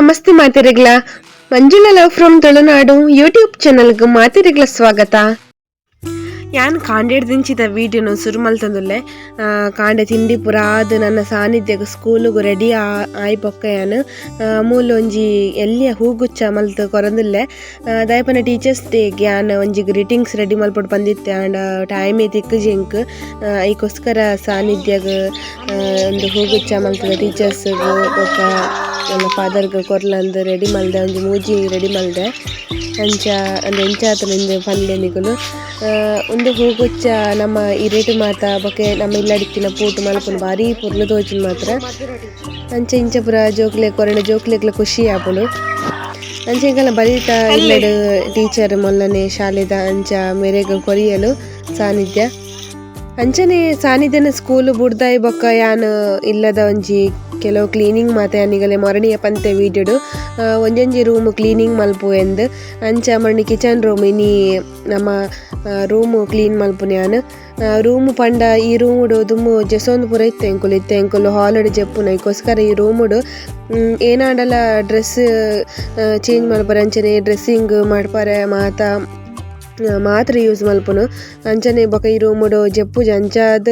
ನಮಸ್ತೆ ಮಾತೆರೆಗ್ಲ. Manjula love from Tulunadu YouTube ಚಾನಲ್ಗೆ ಮಾತೆರೆಗ್ಲ ಸ್ವಾಗತ. ಯಾನ್ ಕಾಂಡೆಡ್ದಿಂಚಿದ ವೀಡಿಯೋನು ಶುರು ಮಲ್ತಂದುಲ್ಲೆ. ಕಾಂಡೆ ತಿಂಡಿ ಪುರ ಅದು ನನ್ನ ಸ್ಕೂಲ್ ಸ್ಕೂಲಿಗೂ ರೆಡಿ ಆಯ್ ಪೊಕ್ಕ ಯಾನ್. ಮೂಲ ಒಂಜಿ ಎಲ್ಲಿಯ ಹೂಗುಚ್ಚ ಮಲ್ತ್ ಕೊರಂದಿಲ್ಲೆ. ದಾಯಪನ ಟೀಚರ್ಸ್ ಡೇಗೆ ಗ್ಯಾನ್ ಒಂಜಿ ಗ್ರೀಟಿಂಗ್ಸ್ ರೆಡಿ ಮಲ್ಪೊಡು ಬಂದಿತ್ತೆ ಆಂಡ ಟೈಮೇ ತಿಕ್ಕು ಜಿಂಕ್. ಐಕೋಸ್ಕರ ಸಾನ್ನಿಧ್ಯಗ್ ಒಂದು ಹೂಗುಚ್ಚ ಮಲ್ತದ ಟೀಚರ್ಸ್ಗೂ ಬೊಕ್ಕ ನನ್ನ ಫಾದರ್ಗ್ ಕೊರ್ಲಂದ್ ರೆಡಿ ಮಲ್ದೆ, ಒಂಜಿ ಮೂಜಿ ರೆಡಿ ಮಲ್ದೆ. ಅಂಚ ಅಂದ್ರೆ ಎಂಚ ಆತನಂದು ಪಲ್ಯ ನಿಗುಲು ಒಂದು ಹೂಗುಚ್ಚ ನಮ್ಮ ಈ ರೇಟ್ ಮಾತ ಬೊಕೆ ನಮ್ಮ ಇಲ್ಲಡಿಕ್ಕಿನ ಪೂಟ್ ಮಲ್ಪುಂಡು ಬಾರಿ ಪುರ್ಲು ತೋಜುಂಡು ಮಾತ್ರ. ಅಂಚ ಇಂಚ ಪುರ ಜೋಕ್ಲೆ ಕೊರಣ ಜೋಕ್ಲೆಗ್ಲ ಖುಷಿ ಆಪುಂಡು ಅಂಚ ಇಂಕಲ ಬರೀತ ಇಲ್ಲಡ್ ಟೀಚರ್ ಮೊಲ್ಲನೆ ಶಾಲೆದ ಅಂಚ ಮೇರೆಗ್ ಕೊರಿಯಲು ಸಾನ್ನಿಧ್ಯ. ಅಂಚನೆ ಸಾನಿಧ್ಯನ ಸ್ಕೂಲ್ ಬುಡ್ದಾಯಿ ಬೊಕ್ಕ ಯಾನ್, ಇಲ್ಲದ ಒಂಜಿ ಕೆಲವು ಕ್ಲೀನಿಂಗ್ ಮಾತ ಯಾನಿಗಲೆ ಮರಣಿಯ ಪಂತೆ ವೀಡಿಯೋಡು. ಒಂಜೊಂಜಿ ರೂಮ್ ಕ್ಲೀನಿಂಗ್ ಮಲ್ಪು ಎಂದು. ಅಂಚ ಮಣ್ಣಿ ಕಿಚನ್ ರೂಮ್ ಇನಿ ನಮ್ಮ ರೂಮ್ ಕ್ಲೀನ್ ಮಲ್ಪುನೆ ಯಾನ್. ರೂಮ್ ಪಂಡ ಈ ರೂಮುಡು ದುಮ್ಮು ಜೆಸೊಂದು ಪೂರ ಇತ್ತೆ ಎಂಕುಲು ಇತ್ತೆ ಎಂಕುಲು ಹಾಲಡು ಜಪ್ಪುನ. ಇದಕ್ಕೋಸ್ಕರ ಈ ರೂಮುಡು ಏನಾಡಲ ಡ್ರೆಸ್ ಚೇಂಜ್ ಮಾಡ್ಬಾರ ಅಂಚನೆ, ಡ್ರೆಸ್ಸಿಂಗ್ ಮಾಡ್ಪಾರೆ ಮಾತ. ಮಾತ್ರ ಯೂಸ್ ಮಲ್ಪುನು ಅಂಚನೆ ಬೊಕ ಈ ರೂಮುಡು ಜಪ್ಪುಜಿ ಅಂಚಾದ್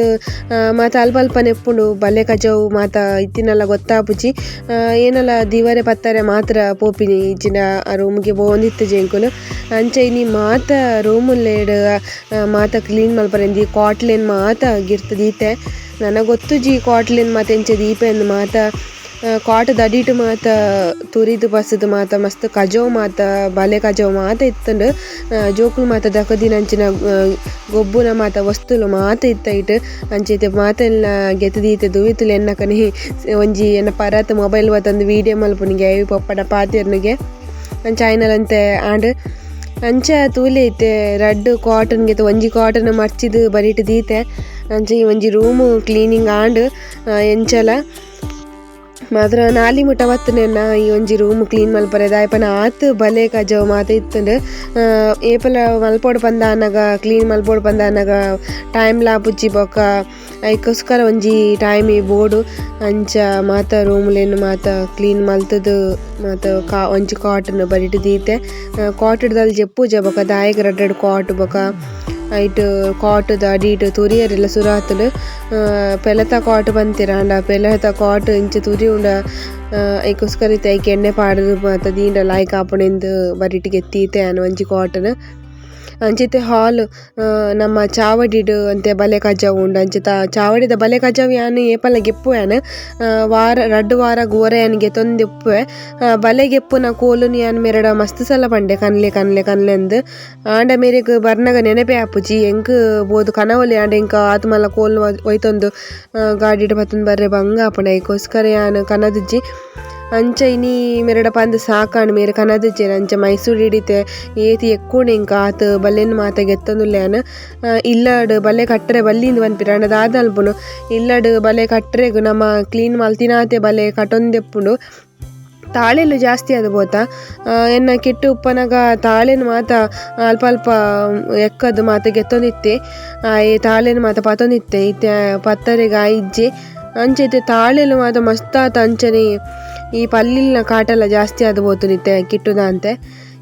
ಮಾತ ಅಲ್ಪ ಅಲ್ಪ ನೆಪ್ಪುಂಡು ಬಲೆ ಕಜವು ಮಾತ ಇತ್ತಿನಲ ಗೊತ್ತಾಪುಜಿ ಆ, ಏನಲ ದಿವರೆ ಪತ್ತರೆ ಮಾತ್ರ ಪೋಪಿನಿ ಇಜ್ಜಿನ ಆ ರೂಮ್ಗೆ ಬೋಂದಿತ್ತು ಜೆಂಕುಲು ಅಂಚ ಇನಿ ಮಾತ ರೂಮುಲ್ಲೇಡ್ ಮಾತ ಕ್ಲೀನ್ ಮಲ್ಪರೆಂದಿ ಕಾಟ್ಲೆನ್ ಮಾತ ಗಿರ್ತ ದೀತೆ ನನಗೆ ಗೊತ್ತುಜಿ ಕಾಟ್ಲೆನ್ ಮಾತ ಎಂಚ ದೀಪೆ ಅಂದ್ ಮಾತ ಕಾಟ್ ದಡಿಟ್ ಮಾತ ತುರಿದು ಬಸದು ಮಾತ ಮಸ್ತ್ ಕಜೋ ಮಾತ ಬಲೆ ಕಜೋ ಮಾತ ಇತ್ತಂಡು ಜೋಕುಲು ಮಾತ ದಕದಿನ ಅಂಚಿನ ಆ, ಗೊಬ್ಬುನ ಮಾತ ವಸ್ತುಲು ಮಾತ ಇತ್ತ ಇಟ್ ಅಂಚೈತೆ ಮಾತ ಎಲ್ಲ ಗೆತದೀತೆ ದುವಿತುಲು ಎನ್ನಕನಿ ಒಂಜಿ ಎನ್ನ ಪರತ್ ಮೊಬೈಲ್ ಬತ್ತಂದು ವೀಡಿಯೋ ಮಲ್ಪುನಿಗೆ ಐ ಪಪ್ಪಡ ಪಾತಿರ್ನಿಗೆ ಅಂಚ ಆಯ್ನಲ್ ಅಂತೆ ಆಂಡ್ ಅಂಚ ತೂಲೆ ಐತೆ ರಡ್ಡ್ ಕಾಟನ್ ಗೆತ ಒಂಜಿ ಕಾಟನ್ ಮರ್ಚಿದ್ ಬರಿಟ್ ದೀತೆ ಅಂಚ ಒಂಜಿ ರೂಮು ಕ್ಲೀನಿಂಗ್ ಆಂಡ್ ಎಂಚಲ ಮಾತ್ರ ನಾಲಿ ಮುಟ ವತ್ತುನೆನ್ನ ಈ ಒಂಜಿ ರೂಮ್ ಕ್ಲೀನ್ ಮಲ್ಪರೆ ದಾಯಪನ ಆತ್ ಬಲೆ ಕಜವು ಮಾತ ಇತ್ತುಂಡು. ಏಪಲ ಮಲ್ಪೊಡು ಪಂದ ಅನ್ನಗ, ಕ್ಲೀನ್ ಮಲ್ಪೊಡು ಪಂದ ಅನ್ನಗ, ಟೈಮ್ ಲಾಪುಜ್ಜಿ ಬೊಕ. ಐಕೋಸ್ಕರ ಒಂಜಿ ಟೈಮ್ ಈ ಬೋಡು. ಅಂಚ ಮಾತ ರೂಮ್ಲೆನ್ ಮಾತ ಕ್ಲೀನ್ ಮಲ್ತದು, ಮಾತ ಕಾ, ಒಂಜಿ ಕಾಟನ್ ಬರಿಟ್ ದೀತೆ. ಕಾಟಡ್ದಲ್ಲಿ ಜಪ್ಪುಜ ಬೊಕ, ದಾಯಗ್ ರಡ್ಡ್ ಕಾಟ್ ಬೊಕ. ಐಟ್ ಕಾಟ್ ಅಡಿಟ್ ತುರಿಯರೆಲ್ಲ ಸುರಾತುಲು. ಪೆಲತ ಕಾಟ್ ಬಂತಿರ ಅಂಡ ಪೆಲತ ಕಾಟ್ ಇಂಚ ತುರಿ ಉಂಡ ಐಕೋಸ್ಕರ ಇತ್ತೆ ಐಕೆ ಎಣ್ಣೆ ಪಾಡದು ಮಾತ ದೀಂಡ ಲಾಯ್ಕ್ ಆಪುಣೆಂದು ಬರಿಟ್ ಗೆತ್ತೀತೆ ಆನ್ ಒಂಜಿ ಕಾಟನ್. ಅಂಚಿತ್ತೆ ಹಾಲ್ ನಮ್ಮ ಚಾವಡಿಡ್ ಅಂತೆ ಬಲೆ ಕಜಾವ್ ಉಂಡು. ಅಂಚಿತ ಚಾವಡಿದ ಬಲೆ ಕಜಾವ್ ಯಾನ್ ಏಪಲ ಗೆಪ್ಪು ಯಾನ್ ವಾರ, ರಡ್ಡ್ ವಾರ ಗೋರ ಯಾನ್ ಗೆತ್ತೊಂದು ಇಪ್ಪುವೆ ಬಲೆ ಗೆಪ್ಪುನ ಕೋಲುನ್ ಯಾನ್ ಮೆರಡ ಮಸ್ತ್ ಸಲ ಪಂಡೆ, ಕನ್ಲೆ ಕನ್ಲೆ ಕನ್ಲೆ ಅಂದ್. ಆಂಡ ಮೇರೆಗ್ ಬರ್ನಗ ನೆನಪೆ ಆಪುಜಿ ಎಂಕ್ ಬೋದು ಕನವಲಿ ಆಂಡ ಎಂಕ ಆತ್ ಮಲ್ಲ ಕೋಲ್ ಒಯ್ತೊಂದು ಗಾಡಿಡ್ ಬತ್ತೊಂದು ಬರ್ರೆ ಬಂಗ ಆಪುಂಡ ಐಕೋಸ್ಕರ ಯಾನ್ ಕನದಿಜ್ಜಿ. ಅಂಚ ಇನಿ ಮೆರಡ ಪಂದ್ ಸಾಕಾಣ್ ಮೇರೆ ಕನದಿಜ್ಜೆರ್ ಅಂಚ ಮೈಸೂರು ಹಿಡಿತೆ ಏತಿ ಎಕ್ಕುಂಡು ಎಂಕ ಆತ್ ಬಲ್ಲೆನ್ ಮಾತ ಗೆತ್ತೊಂದುಲ್ಲೆನ್? ಇಲ್ಲಡ್ ಬಲೆ ಕಟ್ಟರೆ ಬಲ್ಲಿಂದ ಬನ್ಪಿರ ಅಂಡ ದಾದ ಅಲ್ಪುನು ಇಲ್ಲಡ್ ಬಲೆ ಕಟ್ಟರೆಗ್ ನಮ್ಮ ಕ್ಲೀನ್ ಮಲ್ತಿನಾತೆ ಬಲೆ ಕಟೊಂದೆಪ್ಪುಂಡು ತಾಳೆಲು ಜಾಸ್ತಿ ಆದ ಬೋತ. ಎನ್ನ ಕೆಟ್ಟು ಉಪ್ಪನಾಗ ತಾಳೆನ ಮಾತ ಅಲ್ಪ ಅಲ್ಪ ಎಕ್ಕದು ಮಾತ ಗೆತ್ತೊಂದಿತ್ತೆ. ಈ ತಾಳೆನ ಮಾತ ಪತೊಂದಿತ್ತೆ. ಇತ್ತೆ ಪತ್ತರೆಗ ಇಜ್ಜೆ. ಅಂಚೈತೆ ತಾಳೆಲು ಮಾತ ಮಸ್ತಾತ ಅಂಚನೆ. ಈ ಪಲ್ಲಿಲ್ನ ಕಾಟೆಲ್ಲ ಜಾಸ್ತಿ ಆದ್ ಬೋತು ನಿತ್ತೆ ಕಿಟ್ಟುದ ಅಂತೆ.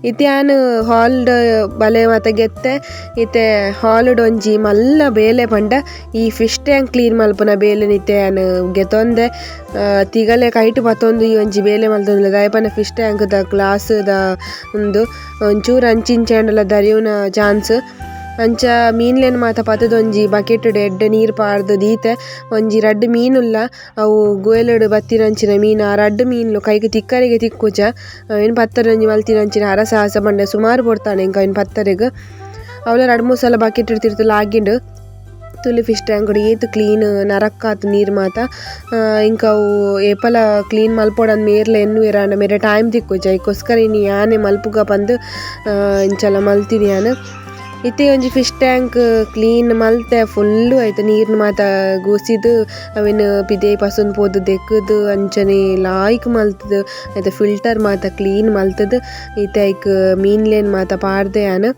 ಇತ್ತೆ ಯಾನ್ ಹಾಲ್ಡ್ ಬಲೆ ಮಾತ ಗೆತ್ತೆ, ಇತ್ತೆ ಹಾಲ್ಡ್ ಒಂಜಿ ಮಲ್ಲ ಬೇಲೆ ಪಂಡ, ಈ ಫಿಶ್ ಟ್ಯಾಂಕ್ ಕ್ಲೀನ್ ಮಲ್ಪುನ ಬೇಲೆ ನಿತ್ತೆ ಆನ್ ಗೆತ್ತೊಂದೆ ತಿಗಲೆ ಕೈಟ್ ಪತ್ತೊಂದು ಈ ಒಂಜಿ ಬೇಲೆ ಮಲ್ತೊಂದುಲ್ಲ, ದಾಯಪನ ಫಿಶ್ ಟ್ಯಾಂಕ್ ದ ಗ್ಲಾಸ್ ದ ಉಂದು ಒಂಚೂರು ಅಂಚಿಂಚಂಡಲ ದರಿಯುನ ಚಾನ್ಸ್ ಅಂಚ ಮೀನ್ಲೆನ್ ಮಾತ ಪತದೊಂಜಿ ಬಕೆಟ್ ಎಡ್ಡೆ ನೀರ್ ಪಾರ್ದ್ ದೀತೆ. ಒಂಜಿ ರಡ್ಡ್ ಮೀನುಲ್ಲ, ಅವು ಗೋಯಲಡ್ ಬತ್ತಿನಂಚಿನ ಮೀನ್, ಆ ರಡ್ಡ್ ಮೀನ್ಲು ಕೈಗೆ ತಿಕ್ಕರೆಗೆ ತಿಕ್ಕುಜ ಏನು ಪತ್ತರಂಜಿ ಮಲ್ತಿನಂಚಿನ ಹರ ಸಾಹಸ ಬಂಡೆ ಸುಮಾರು ಕೊಡ್ತಾನೆ ಇಂಕ ಇನ್ ಪತ್ತರೆಗ್. ಅವಳ ರಡ್ಡ್ ಮೂರ್ ಸಲ ಬಕೆಟ್ ಇಡ್ತಿರ್ತಿಲ್ಲ ಆಗಿಂಡು ತುಲಿ ಫಿಶ್ ಟ್ಯಾಂಕ್ ಏತು ಕ್ಲೀನ್, ನರಕ್ಕಾತ್ ನೀರ್ ಮಾತ. ಇಂಕ ಅವು ಏಪಲ ಕ್ಲೀನ್ ಮಲ್ಪೊಡನ್ ಮೇರ್ಲ ಎನ್ನು ಇರಾಂಡ ಮೇರೆ ಟೈಮ್ ತಿಕ್ಕುಜ ಇಕ್ಕೋಸ್ಕರ ಇನ್ನು ಯಾನೆ ಮಲ್ಪುಗ ಬಂದು ಇಂಚಲ ಮಲ್ತಿನಿ ಯಾನ್. ಇತ್ತೆ ಒಂಜಿ ಫಿಶ್ ಟ್ಯಾಂಕ್ ಕ್ಲೀನ್ ಮಲ್ತೆ ಫುಲ್ಲು ಆಯ್ತು. ನೀರ್ನ ಮಾತ ಗೂಸಿದ್ ಅವೆನ್ ಪಿದೇ ಪಸಂದ್ ಪೋದು ದೆಕ್ಕುದ್, ಅಂಚನೆ ಲಾಯ್ಕ್ ಮಲ್ತದ್. ಐತೆ ಫಿಲ್ಟರ್ ಮಾತ ಕ್ಲೀನ್ ಮಲ್ತದ್. ಇತ್ತೆ ಐಕ್ ಮೀನ್ಲೆನ್ ಮಾತ ಪಾಡ್ದೆ ಯಾನ್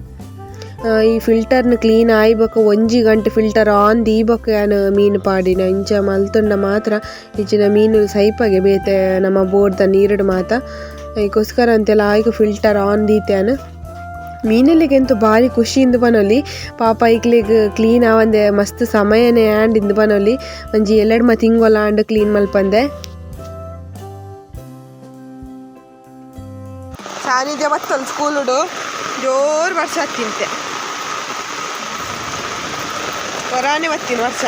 ಈ ಫಿಲ್ಟರ್ನ ಕ್ಲೀನ್ ಆಯ್ಬೊಕ, ಒಂಜಿ ಗಂಟೆ ಫಿಲ್ಟರ್ ಆನ್ ದೀಬೊಕ ಯಾನ್ ಮೀನು ಪಾಡಿನ. ಇಂಚ ಮಲ್ತುಂಡ ಮಾತ್ರ ಇಂಚಿನ ಮೀನು ಸೈಪಗೆ ಬೇತೆ ನಮ್ಮ ಬೋರ್ದ ನೀರುಡು ಮಾತ ಅದಕ್ಕೋಸ್ಕರ ಅಂತೆಲ್ಲ ಆಯ್ಕೆ ಫಿಲ್ಟರ್ ಆನ್. ದೀತ್ಯಾನ ಮೀನಲ್ಲಿಗೆ ಬಾರಿ ಭಾರಿ ಇಂದ್ ಬನೊಲಿ ಪಾಪ ಇಕ್ಲೆಗ್ ಕ್ಲೀನ್ ಆವಂದೆ ಮಸ್ತ್ ಸಮಯನೇ ಆಂಡ್ ಇಂದು ಬನೊಲಿ ಒಂಜಿ ಎಲ್ಲಡ್ ಮ ತಿಂಗೊಲ ಆಂಡ್ ಕ್ಲೀನ್ ಮಲ್ಪಂದೆ ಸಾನಿಧ್ಯ ಸ್ಕೂಲ್ ಸ್ಕೂಲುಡು ಜೋರು ವರ್ಷ ಹತ್ತಿಂತೆ ಹೊರಾನೆ ಬತ್ತೀನಿ ವರ್ಷ.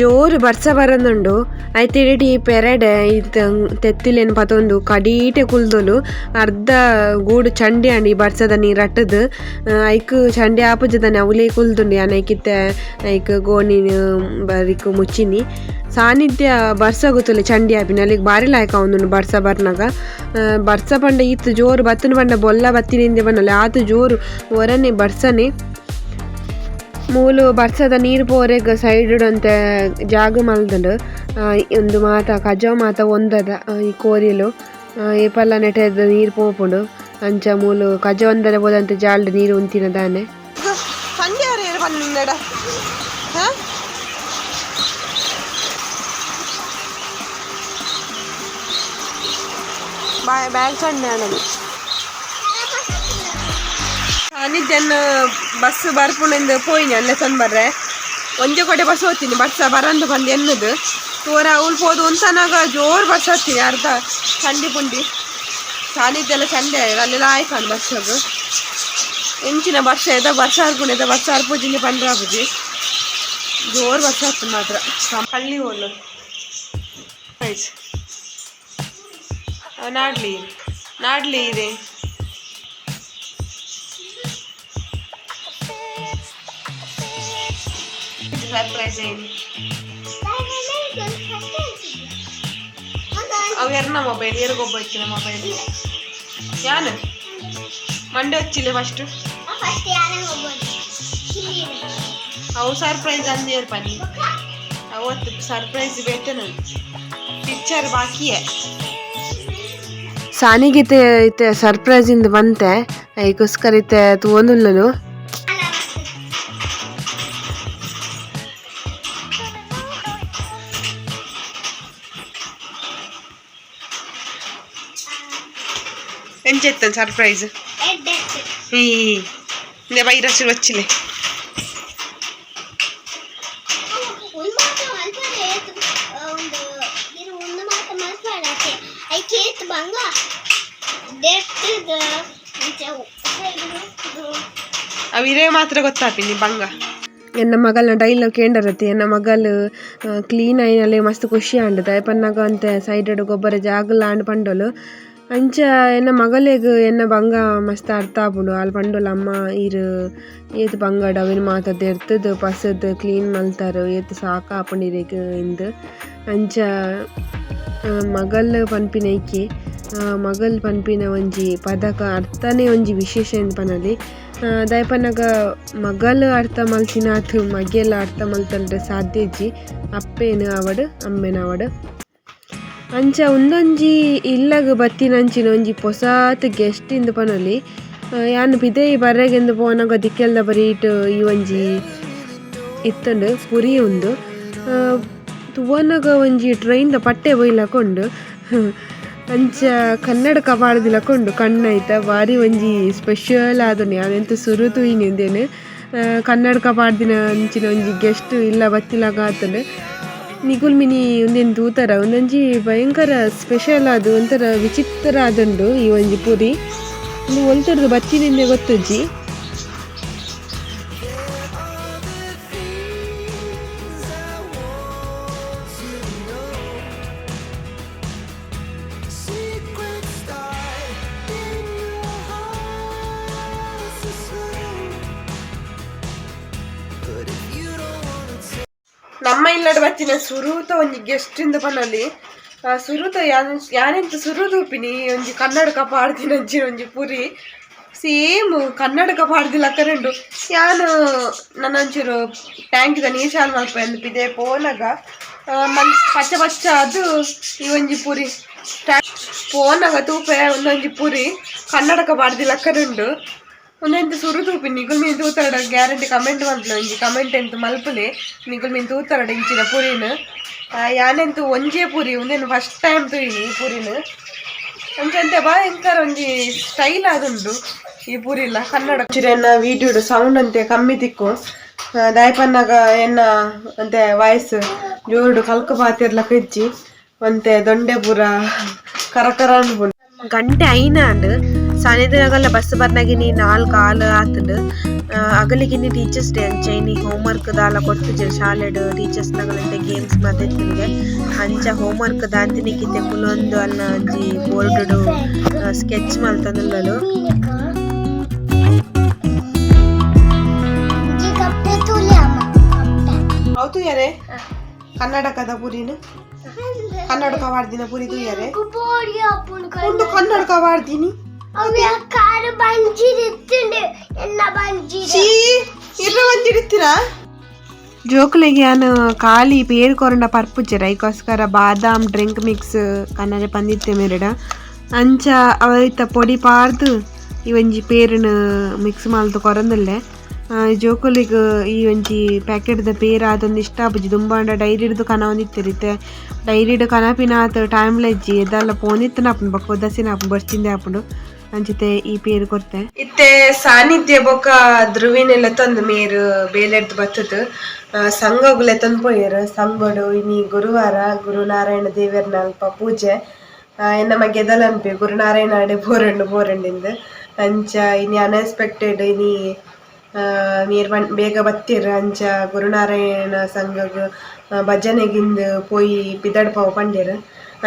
ಜೋರು ಬರ್ಸ ಬರೊಂದುಂಡು. ಐತಿಡಿಟಿ ಪೆರಡ್ ಇತ್ತ ತೆತ್ತಿಲೆನ್ ಪತೊಂದು ಕಡೀಟೆ ಕುಲ್ದೊಲು ಅರ್ಧ ಗೂಡು ಚಂಡಿ ಆಂಡ್ ಈ ಬರ್ಸದ ನೀರು ಅಟ್ಟದು. ಐಕ್ ಚಂಡಿ ಆಪುಜದ ಅವಲೇ ಕುಲ್ದುಂಡು ಯಾನ್ ಐಕ್ ಗೋಣಿ ಬರಿಕ್ ಮುಚ್ಚಿನಿ. ಸಾನ್ನಿಧ್ಯ ಬರ್ಸ ಗೊತ್ತಲ್ಲ ಚಂಡಿ ಆಪಿನ, ಅಲ್ಲಿಗೆ ಬಾರಿ ಲಾಯ್ಕ ಅವನು ಬರ್ಸ ಬರ್ನಾಗ. ಬರ್ಸ ಪಂಡ ಇತ್ತು ಜೋರು ಬತ್ತನ ಪಂಡ ಬೊಲ್ಲ ಬತ್ತಿನಿಂದ ಬಂದಲ್ಲ ಆತು ಜೋರು ಹೊರನೆ ಬರ್ಸನೆ. ಮೂಲು ಬರ್ಸದ ನೀರು ಪೋರೆಗ್ ಸೈಡ್ ಅಂತೆ ಜಾಗ ಮಲ್ದಂಡು ಆ, ಒಂದು ಮಾತ ಕಜಾವ್ ಮಾತ ಒಂದದ ಆ, ಈ ಕೋರಿಲು ಏಪಲ್ಲ ನೆಟದ ನೀರು ಪೋಪುಂಡು ಅಂಚ ಮೂಲು ಕಜ ಒಂದರ ಬೋದಂತೆ ಜಾಲ್ಡ್ ನೀರು ಉಂತಿನ ದಾನೆ. ಸಂಜೆ ಬಂದ ಬ್ಯಾಗ್ ಬಸ್ ಬರ್ಪುಣಿಂದ ಪೋಯಿನಿ, ಅಲ್ಲೇ ತಂದು ಬರ್ರೆ ಒಂಜೆ ಕೋಟೆ ಬಸ್ ಹೋಗ್ತೀನಿ, ಬಸ್ ಬರಂದು ಬಂದು ಎನ್ನದು. ತೋರ ಅವ್ಳು ಹೋದು ಒಂತನಾಗ ಜೋರು ಬಸ್ ಹತ್ತೀನಿ, ಅರ್ಧ ಚಂಡಿ ಪುಂಡಿ. ಸಾಲಿದ್ದೆಲ್ಲ ಚಂಡೆ ಅಲ್ಲೆಲ್ಲ ಆಯ್ಕಾನು ಅದು. ಎಂಚಿನ ಬಸ್ ಎದ, ಬಸ್ ಹರ್ಕೊಂಡು ವರ್ಷ ಹರ್ಪೂಜಿಂಗೆ ಪಂದ್ರ ಆಪುಜಿ ಜೋರು ಬಸ್ ಹತ್ತು ಮಾತ್ರ. ಹಳ್ಳಿ ಆಯ್ತು. ನಾಡ್ಲಿ ನಾಡ್ಲಿ ಇದೆ. ಸರ್ಪ್ರೈಸ್ ಏನು ಅವು ಎರ್ನ ಮೊಬೈಲ್ ಒಬ್ಬ ಇಚ್ಚಿನ ಮೊಬೈಲ್ ಯಾನು ಮಂಡೆ ಹಚ್ಚಿಲ್ಲ ಫಸ್ಟ್ ಅವು ಸರ್ಪ್ರೈಸ್ ಅಂದೇರ್ ಬನ್ನಿ ಅವತ್ತು ಸರ್ಪ್ರೈಸ್ ಬೇಟೆ ನಾನು. ಪಿಕ್ಚರ್ ಬಾಕಿಯೇ. ಸಾನಿಗಿತೆ ಇತ್ತೆ ಸರ್ಪ್ರೈಸ್ ಇಂದ ಬಂತೆ. ಐಕೋಸ್ಕರ ಇತ್ತೆ ತಗೊಂಡುಲ್ಲನು ఎంచెత్తాను సర్ప్రైజ్ ఇందే వైరస్ వచ్చిలే ಒಂದು ಮಾತ್ರ ಮಲ್ಪಡೆ ಒಂದು ಇದು ಒಂದು ಮಾತ್ರ ಮಲ್ಪಡಕ್ಕೆ ಐ ಕೇತ್ ಬಂಗ ದೆಟ್ಟದ ಅವು ಇರೇ ಮಾತ್ರ ಗೊತ್ತಾಪಿನಿ ಬಂಗ ಎನ್ನ ಮಗಲ್ನ ಡೈಲಾಗ್ ಕೇಂಡರತಿ ಎನ್ನ ಮಗಲ್ ಕ್ಲೀನ್ ಆಯ್ನಲೆ ಮಸ್ತ್ ಖುಷಿ ಆಂಡದ ಪನ್ನಗ ಅಂತ ಸೈಡ್ ಗೊಬ್ಬರ ಜಾಗಲ ಆಂಡ್ ಪಂಡೋಲು ಅಂಚ ಎನ್ನ ಮಗಲೆಗ್ ಎನ್ನ ಬಂಗ ಮಸ್ತ್ ಅರ್ಥ ಆಪುಂಡು ಆಲ್ ಪಂಡುಲ ಅಮ್ಮ ಇರ್ ಏತ್ ಬಂಗಡ ಅವೆನ್ ಮಾತದ ಎರ್ತದ, ಪಸದ್ ಕ್ಲೀನ್ ಮಲ್ತರ್ ಏತ್ ಸಾಕ ಆಪುಂಡಿರೇಗ್ ಇಂದ್. ಅಂಚ ಮಗಲ್ ಪನ್ಪಿನ ಇಕ್ಕಿ ಮಗಲ್ ಪನ್ಪಿನ ಒಂಜಿ ಪದಕ, ಅರ್ಥನೇ ಒಂಜಿ ವಿಶೇಷ ಎಂದ್ ಪನಲಿ. ದಯಪನಗ ಮಗಲ್ ಅರ್ಥ ಮಲ್ತಿನಾತ್ ಮಗೆಲ್ಲ ಅರ್ಥ ಮಲ್ತಂದ್ರೆ ಸಾಧ್ಯಜ್ಜಿ, ಅಪ್ಪೆನ್ ಅವಡ್, ಅಮ್ಮೆನ ಅವಡ್. ಅಂಚ ಉಂದೊಂಜಿ ಇಲ್ಲಗ ಬತ್ತಿನಂಚಿನ ಒಂಜಿ ಪೊಸಾತ್ ಗೆಸ್ಟ್ ಇಂದು ಪನೊಲಿ. ಯಾನ್ ಪಿದೈ ಬರ್ರೆಗೆಂದು ಪೋನಗ ದಿಕ್ಕೆಲ್ದ ಬರೀಟ್ ಈ ಒಂಜಿ ಇತ್ತಂಡು, ಪುರಿ ಉಂದು ತುವನಾಗ ಒಂಜಿ ಟ್ರೈನ್ದ ಪಟ್ಟೆ ಬೊಯ್ಲಕೊಂಡು. ಅಂಚ ಕನ್ನಡ ಕಣ್ಣ ಕಣ್ಣಾಯ್ತ ಬಾರಿ ಒಂಜಿ ಸ್ಪೆಷಲ್ ಆದ ಯಾನೆಂತ ಸುರು ತುಯಿನಿಂದೇನೆ ಕನ್ನಡ ಕಬಾಡ್ದಿನ ಅಂಚಿನ ಒಂಜಿ ಗೆಸ್ಟ್ ಇಲ್ಲ ಬತ್ತಿಲಾಗ ಆತನು ನಿಗುಲ್ ಮಿನಿ ಒಂದೇನು ದೂತರ ಒಂದೊಂಜಿ ಭಯಂಕರ ಸ್ಪೆಷಲ್ ಆದು ಒಂಥರ ವಿಚಿತ್ರ ಆದುಂಡು ಈ ಒಂಜಿ ಪುರಿ. ಒಂದು ಒಲ್ತಡ್ದು ಬತ್ತಿನಿಂದೆ ಗೊತ್ತುಜ್ಜಿ ನಮ್ಮ ಇಲ್ಲಡ ಬತ್ತಿನ ಸುರೂತ ಒಂಜಿ ಗೆಸ್ಟ್ ಇಂದ ಪನಲ್ಲಿ ಸುರೂತ ಯಾನ್, ಯಾನೆಂತ ಸುರುದ ಉಪ್ಪಿನಿ ಒಂಜಿ ಕನ್ನಡಕ ಪಾಡ್ದಿನ ಅಜ್ಜಿ ಒಂಜಿ ಪುರಿ. ಸೇಮ್ ಕನ್ನಡಕ ಪಾಡ್ದಿಲ್ಲ ಕರೆಂಡು ಯಾನು, ನನ್ನ ಒಂಚೂರು ದ ನೀರು ಶಾಲ್ ಮಲ್ಪ ಎಂದಿದೆ ಪೋನಾಗ. ಮನ್, ಪಚ್ಚ ಪಚ್ಚ ಅದು ಈ ಒಂಜಿ ಪುರಿ. ಫೋನಾಗ ತೂಪೆ ಒಂದೊಂಜಿ ಪುರಿ. ಕನ್ನಡಕ ಪಾಡ್ದಿಲ್ಲ ಲಕ್ಕನುಂಡು ಒಂದೆಂತ ಸುರು ತೂಪಿ ನಿಗುಲ್ మీద తూతాడు ಕಮೆಂಟ್ ಮಲ್ಪಲ ಒಂಜಿ ಕಮೆಂಟ್ ಎಂತ ಮಲ್ಪಲೆ. ನಿಗುಲ್ ಮೀನ್ ತೂತರಡ ಇಂಚಿನ ಪುರಿನ. ಆ, ಯಾನೆಂತು ಒಂಜೇ ಪುರಿ ಒಂದೇನು ಫಸ್ಟ್ ಟೈಮ್ ತೂಯಿನಿ ಈ ಪುರಿನ. ಅಂಚಂತೆ ಭಯಂಕರ ಒಂಜಿ ಸ್ಟೈಲ್ ಆದುಂಡು ಈ ಪೂರಿಲ್ಲ ಕನ್ನಡ. ಎನ್ನ ವಿಡಿಯೋಡು ಸೌಂಡ್ ಅಂತೆ ಕಮ್ಮಿ ತಿಕ್ಕು. ದಾಯಪನ್ನಾಗ ಎನ್ನ ಅಂತೆ ವಾಯ್ಸ್ ಜೋರ್ಡು ಕಲ್ಕ ಪಾತಿರ್ಲಕ ಇಜ್ಜಿ. ಒಂತೆ ದೊಂಡೆ ಪೂರ ಕರಕರ ಅನ್ಪುಂಡು ಗಂಟೆ ಐನಾಂಡ್ ಬಸ್ ಬರ್ನಾಗಿನಿ ನಾಲ್ಕು ಆಲು ಆತುಂಡು ಅಗಲಿಗಿನಿ ಟೀಚರ್ಸ್ ಡೇ ಅಂಚೆ ಹೋಮ್ ಹೋಮ್ವರ್ಕ್ ದಾಲ ಕೊಡ್ತಿದ್ರು ಶಾಲೆಡ್ ಟೀಚರ್ಸ್ ನಗಲಂತೆ ಗೇಮ್ಸ್ ಮಾತಾಡ್ತಿನ್ಗೆ ಅಂಚ ಹೋಮ್ವರ್ಕ್ ದಾಂತಿನಿಕ್ಕಿತ್ತೆ ಕುಲೊಂದು ಅಲ್ಲ ಅಂಜಿ ಬೋರ್ಡ್ ಸ್ಕೆಚ್ ಹೌದು ಯಾರೇ ಕನ್ನಡಕದ ಪುರಿನು ಕನ್ನಡಕ ವಾಡ್ದಿನ ಪುರಿ ತುಯ್ಯಾರೆ ಕನ್ನಡಕ ವಾಡ್ದಿನಿ ಕಾರು ಒಂದಿಡ್ತೀರಾ ಜೋಕುಲೆಗೆ ನಾನು ಖಾಲಿ ಪೇರು ಕೊರಂಡ ಪರ್ಪುಜ್ಜರ ಐಕೋಸ್ಕರ ಬಾದಾಮ್ ಡ್ರಿಂಕ್ ಮಿಕ್ಸ್ ಕನ್ನಡ ಪಂದಿತ್ತೆ ಮೇರೆಡ. ಅಂಚ ಅವರಿತ ಪೊಡಿ ಪಾರ್ದು ಈ ಒಂಜಿ ಪೇರನ ಮಿಕ್ಸ್ ಮಾಲ್ತು ಕೊರಂದಲ್ಲೆ. ಜೋಕುಲಿಗ್ ಈ ಒಂಜಿ ಪ್ಯಾಕೆಟ್ದ ಪೇರ ಅದೊಂದು ಇಷ್ಟ ಆಪುಜಿ. ದುಂಬಾಂಡ ಡೈರಿ ಹಿಡ್ದು ಕನ ಒಂದಿತ್ತಿರಿತ್ತೆ. ಡೈರಿ ಹಿಡ್ದು ಕನಪಿನ ಆತ ಟೈಮ್ಲ ಇಜ್ಜಿ. ಎದೆಲ್ಲ ಪೋನಿತ್ತನ ಆಪುಂಡು ಬಕ್ಕ ಒದಸಿನ ಆಪುಂಡು ಬರ್ಚಿಂದೆ ಆಪುಂಡು ಅಂಚಿತೆ ಈ ಪೇರು ಕೊರ್ತೆ ಇತ್ತೆ ಸಾನ್ನಿಧ್ಯ ಬೊಕ ಧ್ರುವಿನೆಲ್ಲ ತಂದು ಮೇರು ಬೇಲೆಡ್ದು ಬತ್ತದು. ಸಂಘಗುಲೆ ತಂದು ಪೋಯರು ಸಂಘಡು ಇನಿ ಗುರುವಾರ ಗುರುನಾರಾಯಣ ದೇವರನ ಅಲ್ಪ ಪೂಜೆ. ನಮ್ಮ ಗೆದಲ ಅನ್ಪಿ ಗುರುನಾರಾಯಣ ಅಡೆ ಬೋರಂಡು ಬೋರಂಡಿಂದ ಅಂಚ ಇನಿ ಅನ್ಎಕ್ಸ್ಪೆಕ್ಟೆಡ್ ಇನಿ ನೀರ್ ಬನ್ ಬೇಗ ಬತ್ತಿರ. ಅಂಚ, ಗುರುನಾರಾಯಣ ಸಂಘಗ್ ಭಜನೆಗಿಂದ ಭಜನೆಗಿಂದು ಪೋಯಿ ಪಿದಡ್ ಪಾವು ಪಂಡೆರ್.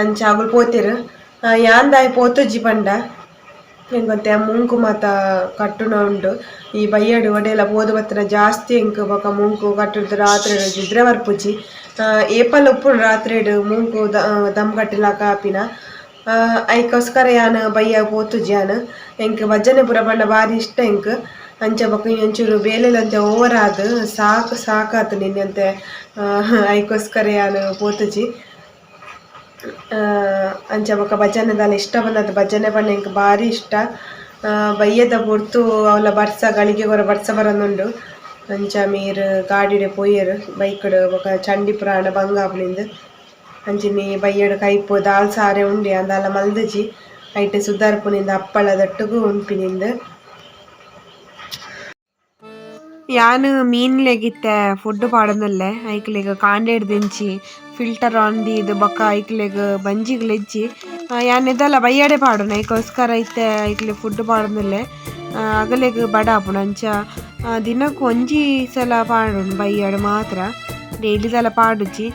ಅಂಚ ಅಗುಲ್ ಪೋತೆರ್. ಯಾಂದಾಯ್ ಪೋತುಜಿ ಪಂಡ. ಎಂಗಂತೆ ಮುಂಕು ಮಾತ ಕಟ್ಟುನ ಉಂಡು ಈ ಬಯ್ಯಡು ಒಡೆಲ ಪೋದು ಬತ್ತಿನ ಜಾಸ್ತಿ ಎಂಕ್ ಬೊಕ ಮುಂಕು ಕಟ್ಟುದು ರಾತ್ರಿ ಇದ್ರೆ ಬರ್ಪುಜಿ. ಏಪಲ್ ಉಪ್ಪುಂಡು ರಾತ್ರಿ ಮುಂಕು ದಮ್ ಕಟ್ಟಿಲಾಕ ಕಾಪಿನ. ಐಕೋಸ್ಕರ ಯಾನ್ ಬಯ್ಯ ಪೋತುಜಿ ಯಾನ್. ಎಂಕ್ ಭಜನೆ ಪೂರ ಪಂಡ ಬಾರಿ ಇಷ್ಟ ಎಂಕ್ ಅಂಚ ಬೊಕ ಒಂಚೂರು ಬೇಲೆಲಂತೆ ಓವರ್ ಆದ್ ಸಾಕು ಸಾಕಾತು ನಿನ್ನಂತೆ ಆ, ಐಕೋಸ್ಕರ ಯಾನ್ ಪೋತುಜಿ. ಅಂಚ ಬೊಕ ಭಜನೆ ದಾಲ ಇಷ್ಟ ಬಂದದ. ಭಜನೆ ಪಂಡ ಎಂಕ್ ಬಾರಿ ಇಷ್ಟ. ಬಯ್ಯದ ಪೊರ್ತು ಅವಲ ಬರ್ಸ, ಗಳಿಗೆ ಕೊರ ಬರ್ಸ ಬರೊಂದುಂಡು. ಅಂಚ ಮೀರ್ ಗಾಡಿಡೆ ಪೋಯೆರ್ ಬೈಕ್ಡ್ ಬೊಕ ಚಂಡಿ ಪುರಾಣ ಬಂಗಾಪುನಿಂದ್ ಅಂಚಿನಿ ಬಯ್ಯಡ್ ಕೈಪು ದಾಲ್ ಸಾರೆ ಉಂಡಿ, ಅಂದಾಲ ಮಲ್ದಜಿ. ಐಟ್ ಸುಧಾರ್ಪುನಿಂದ ಅಪ್ಪಳದಟ್ಟುಗು ಉಂಪಿನಿಂದ್ ಯಾನ್ ಮೀನ್ಲೆಗಿತ್ತೆ ಫುಡ್ പാടുന്നല്ലേ ಐಕ್ಲೆಗ್ ಕಾಂಡೆಡ್ ದಿಂಚಿ ಫಿಲ್ಟರ್ ಆನ್ ಇದು ಬೊಕ್ಕ ಐಕ್ಲೆಗ್ ಬಂಜಿಗ್ಲೆಜ್ಜಿ ಯಾನ್ ಇದೆಲ್ಲ, ಬೈಯಡೆ ಪಾಡುನ ಐಕೋಸ್ಕರ ಐತೆ ಐಕ್ಲೆ ಫುಡ್ ಪಾಡನಲ್ಲೆ ಅಗಲೆಗ್ ಬಡ ಆಪುಂಡು ಅಂಚ ದಿನಕ್ಕೂ ಒಂಜಿ ಸಲ ಪಾಡು ಬಯ್ಯಡ್ ಮಾತ್ರ. ಡೈಲಿದಲ ಪಾಡುಜಿ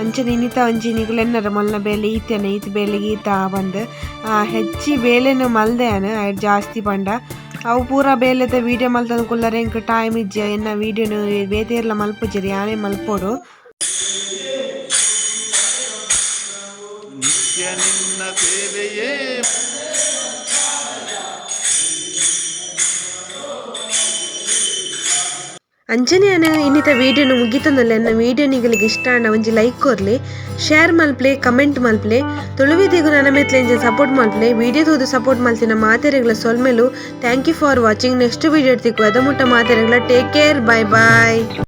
ಅಂಚ ನಿನಿತ ಒಂಜಿ ನಿಗುಲೆನ್ನರ ಮಲ್ನ ಬೇಲೆ ಈತೇನೆ ಈತ ಬೇಲೆಗೆ ಈತ ಬಂದು. ಹೆಚ್ಚಿ ಬೇಲೆನು ಮಲ್ದೆಯನ್ ಜಾಸ್ತಿ ಪಂಡ. ಅವು ಪೂರ ಬೇಲೆದ ವೀಡಿಯೋ ಮಲ್ತನ ಕುಲ್ಲರೆ ಎಂಕ್ ಟೈಮ್ ಇಜ್ಜೆ. ಎನ್ನ ವಿಡಿಯೋನು ಬೇತೆರ್ಲ ಮಲ್ಪುಜೆರ್ ಯಾನೇ ಮಲ್ಪೋಡು. ನಿತ್ಯ ನಿನ್ನ ಅಂಜನೆಯನ ಇನ್ನಿತ ವಿಡಿಯೋನು ಮುಗಿತಂದಲ್ಲ ನನ್ನ ವಿಡಿಯೋ ನಿಗಳಿಗೆ ಇಷ್ಟ ಆಂಡ ಒಂಜಿ ಲೈಕ್ ಕೊರ್ಲಿ ಶೇರ್ ಮಲ್ಪ್ಲೆ ಕಮೆಂಟ್ ಮಲ್ಪ್ಲೆ ತುಳುವಿದಿಗೂ ನನ್ನ ಮೆತ್ಲೆ ಸಪೋರ್ಟ್ ಮಲ್ಪ್ಲೆ ವಿಡಿಯೋ ತೂದು ಸಪೋರ್ಟ್ ಮಲ್ತಿನ ಮಾತೆರೆಗಳ ಸೊಲ್ಮೆಲು thank you for watching next video ತಿಕ್ಕು ಅದ ಮುಟ್ಟ ಮಾತೆರೆಗಳ ಟೇಕ್ ಕೇರ್ ಬೈ ಬಾಯ್